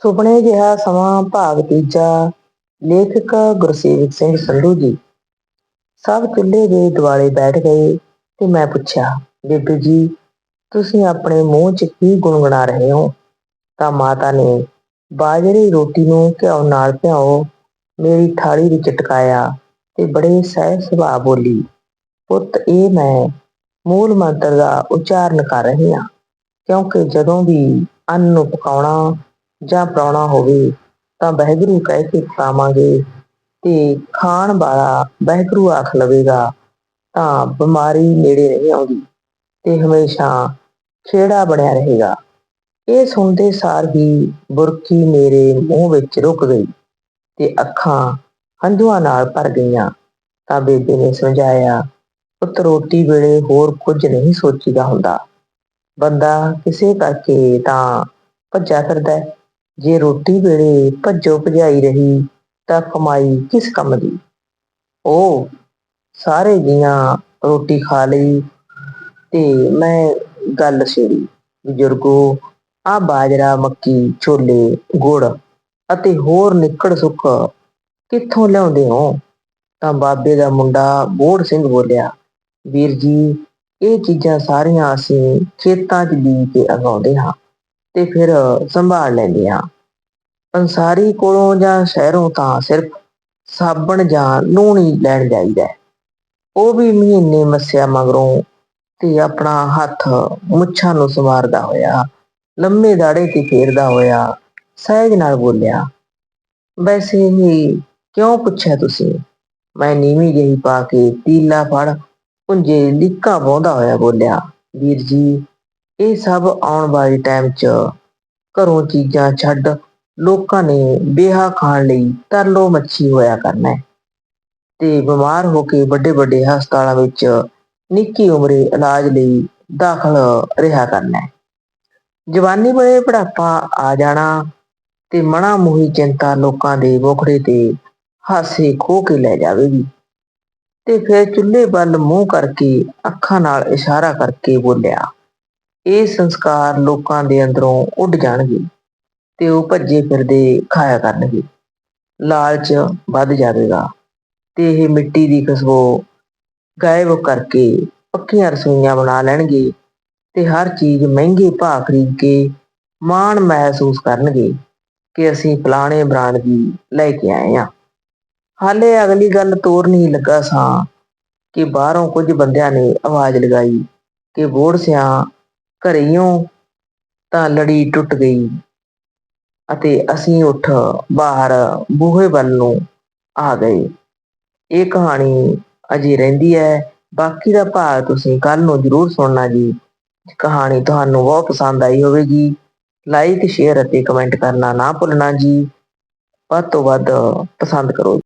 ਸੁਪਨੇ ਜਿਹਾ ਸਮਾਂ ਭਾਗ ਤੀਜਾ, ਲੇਖਕ ਗੁਰਸੇਵਕ ਸਿੰਘ ਸੰਧੂ ਜੀ। ਸਭ ਚੁੱਲ੍ਹੇ ਦੇ ਦੁਆਲੇ ਬੈਠ ਗਏ ਤੇ ਮੈਂ ਪੁੱਛਿਆ, ਬੀਬੀ ਜੀ, ਤੁਸੀਂ ਆਪਣੇ ਮੂੰਹ 'ਚ ਕੀ ਗੁਣਗੁਣਾ ਰਹੇ ਹੋ? ਤਾਂ ਮਾਤਾ ਨੇ, ਬਾਜਰੇ ਰੋਟੀ ਨੂੰ ਘਿਓ ਨਾਲ ਭਿਓ ਮੇਰੀ ਥਾਲੀ ਵਿੱਚ ਟਕਾਇਆ ਤੇ ਬੜੇ ਸਹਿ ਸੁਭਾਅ ਬੋਲੀ, ਪੁੱਤ, ਇਹ ਮੈਂ ਮੂਲ ਮੰਤਰ ਦਾ ਉਚਾਰਨ ਕਰ ਰਹੀ ਹਾਂ, ਕਿਉਂਕਿ ਜਦੋਂ ਵੀ ਅੰਨ ਨੂੰ ਪਕਾਉਣਾ ਜਾਂ ਪ੍ਰਾਹੁਣਾ ਹੋਵੇ ਤਾਂ ਬਹਿਗਰੂ ਕਹਿ ਕੇ ਪਕਾਵਾਂਗੇ ਤੇ ਖਾਣ ਵਾਲਾ ਬਹਿਗਰੂ ਆਖ ਲਵੇਗਾ, ਤਾਂ ਬਿਮਾਰੀ ਨੇੜੇ ਨਹੀਂ ਆਉਂਦੀ ਤੇ ਹਮੇਸ਼ਾ ਖੇੜਾ ਬਣਿਆ ਰਹੇਗਾ। ਇਹ ਸੁਣਦੇ ਸਾਰ ਹੀ ਬੁਰਕੀ ਮੇਰੇ ਮੂੰਹ ਵਿੱਚ ਰੁਕ ਗਈ ਤੇ ਅੱਖਾਂ ਹੰਝੂਆਂ ਨਾਲ ਭਰ ਗਈਆਂ। ਤਾਂ ਬੇਬੇ ਨੇ ਸਮਝਾਇਆ, ਪੁੱਤ ਰੋਟੀ ਵੇਲੇ ਹੋਰ ਕੁਝ ਨਹੀਂ ਸੋਚੀਦਾ ਹੁੰਦਾ। ਬੰਦਾ ਕਿਸੇ ਕਰਕੇ ਤਾਂ ਭੱਜਾ ਫਿਰਦਾ ਹੈ। ਜੇ ਰੋਟੀ ਵੇਲੇ ਭੱਜੋ ਭਜਾਈ ਰਹੀ ਤਾਂ ਕਮਾਈ ਕਿਸ ਕੰਮ ਦੀ? ਉਹ ਸਾਰੇ ਜੀਆਂ ਰੋਟੀ ਖਾ ਲਈ ਤੇ ਮੈਂ ਗੱਲ ਛੇੜੀ। ਬਜ਼ੁਰਗੋ ਆ ਬਾਜਰਾ, ਮੱਕੀ, ਛੋਲੇ, ਗੁੜ ਅਤੇ ਹੋਰ ਨਿੱਕੜ ਸੁੱਕ ਕਿੱਥੋਂ ਲਿਆਉਂਦੇ ਹੋ? ਤਾਂ ਬਾਬੇ ਦਾ ਮੁੰਡਾ ਬੋੜ ਸਿੰਘ ਬੋਲਿਆ, ਵੀਰ ਜੀ, ਇਹ ਚੀਜ਼ਾਂ ਸਾਰੀਆਂ ਅਸੀਂ ਖੇਤਾਂ 'ਚ ਬੀਜ ਕੇ ਉਗਾਉਂਦੇ ਹਾਂ। ਤੇ ਫਿਰ ਸੰਭਾਲ ਲੈਂਦੇ ਹਾਂ। ਪੰਸਾਰੀ ਕੋਲੋਂ ਜਾਂ ਸ਼ਹਿਰੋਂ ਤਾਂ ਸਿਰਫ ਸਾਬਣ ਜਾਂ ਲੂਣ ਹੀ ਲੈਣ ਜਾਈਦਾ ਉਹ ਵੀ ਮਹੀਨੇ ਮੱਸਿਆ ਮਗਰੋਂ ਤੇ ਆਪਣਾ ਹੱਥ ਮੁੱਛਾਂ ਨੂੰ ਸਵਾਰਦਾ ਹੋਇਆ, ਲੰਮੇ ਦਾੜੇ ਤੇ ਫੇਰਦਾ ਹੋਇਆ, ਸਹਿਜ ਨਾਲ ਬੋਲਿਆ, ਵੈਸੇ ਹੀ ਕਿਉਂ ਪੁੱਛਿਆ ਤੁਸੀਂ? ਮੈਂ ਨੀਵੀਂ ਜਿਹੀ ਪਾ ਕੇ ਤੀਲਾ ਫੜ, ਪੁੰਜੇ ਲੀਕਾਂ ਵਾਹੁੰਦਾ ਹੋਇਆ ਬੋਲਿਆ, ਵੀਰ ਜੀ ਇਹ ਸਭ ਆਉਣ ਵਾਲੇ ਟਾਈਮ 'ਚ ਘਰੋਂ ਚੀਜ਼ਾਂ ਛੱਡ ਲੋਕਾਂ ਨੇ ਬੇਹਾ ਖਾਣ ਲਈ ਤਰਲੋ ਮੱਛੀ ਹੋਇਆ ਕਰਨਾ ਹੈ। ਤੇ ਬਿਮਾਰ ਹੋ ਕੇ ਵੱਡੇ ਵੱਡੇ ਹਸਪਤਾਲਾਂ ਵਿੱਚ ਨਿੱਕੀ ਉਮਰੇ ਇਲਾਜ ਲਈ ਦਾਖਲ ਰਿਹਾ ਕਰਨਾ ਹੈ। ਜਵਾਨੀ ਵੇਲੇ ਬੁਢਾਪਾ ਆ ਜਾਣਾ ਤੇ ਮਣਾ ਮੋਹੀ ਚਿੰਤਾ ਲੋਕਾਂ ਦੇ ਮੁਖੜੇ ਤੇ ਹਾਸੇ ਖੋ ਕੇ ਲੈ ਜਾਵੇਗੀ। ਤੇ ਫਿਰ ਚੁੱਲ੍ਹੇ ਵੱਲ ਮੂੰਹ ਕਰਕੇ ਅੱਖਾਂ ਨਾਲ ਇਸ਼ਾਰਾ ਕਰਕੇ ਬੋਲਿਆ ਇਹ ਸੰਸਕਾਰ ਲੋਕਾਂ ਦੇ ਅੰਦਰੋਂ ਉੱਡ ਜਾਣਗੇ ਤੇ ਉਹ ਭੱਜੇ ਫਿਰਦੇ ਖਾਇਆ ਕਰਨਗੇ। ਲਾਲਚ ਵੱਧ ਜਾਵੇਗਾ ਤੇ ਇਹ ਮਿੱਟੀ ਦੀ ਖੁਸ਼ਬੂ ਗਾਇਬ ਕਰਕੇ ਪੱਕੀਆਂ ਰਸੋਈਆਂ ਬਣਾ ਲੈਣਗੇ ਤੇ ਹਰ ਚੀਜ਼ ਮਹਿੰਗੇ ਭਾਅ ਖਰੀਦ ਕੇ ਮਾਣ ਮਹਿਸੂਸ ਕਰਨਗੇ ਕਿ ਅਸੀਂ ਫਲਾਣੇ ਬ੍ਰਾਂਡ ਦੀ ਲੈ ਕੇ ਆਏ ਆ ਹਾਲੇ ਅਗਲੀ ਗੱਲ ਤੋਰ ਨਹੀਂ ਲੱਗਾ ਸਾਂ ਕਿ ਬਾਹਰੋਂ ਕੁਝ ਬੰਦਿਆਂ ਨੇ ਆਵਾਜ਼ ਲਗਾਈ ਕਿ ਬੋੜ ਸਿਆਂ ਘਰੇੋਂ ਤਾਂ ਲੜੀ ਟੁੱਟ ਗਈ ਅਤੇ ਅਸੀਂ ਉੱਠ ਬਾਹਰ ਬੂਹੇ ਵੱਲ ਨੂੰ ਆ ਗਏ। ਇਹ ਕਹਾਣੀ ਅਜੇ ਰਹਿੰਦੀ ਹੈ। ਬਾਕੀ ਦਾ ਭਾਗ ਤੁਸੀਂ ਕੱਲ ਨੂੰ ਜ਼ਰੂਰ ਸੁਣਨਾ ਜੀ। ਕਹਾਣੀ ਤੁਹਾਨੂੰ ਬਹੁਤ ਪਸੰਦ ਆਈ ਹੋਵੇਗੀ। ਲਾਈਕ ਸ਼ੇਅਰ ਅਤੇ ਕਮੈਂਟ ਕਰਨਾ ਨਾ ਭੁੱਲਣਾ ਜੀ। ਵੱਧ ਤੋਂ ਵੱਧ ਪਸੰਦ ਕਰੋ।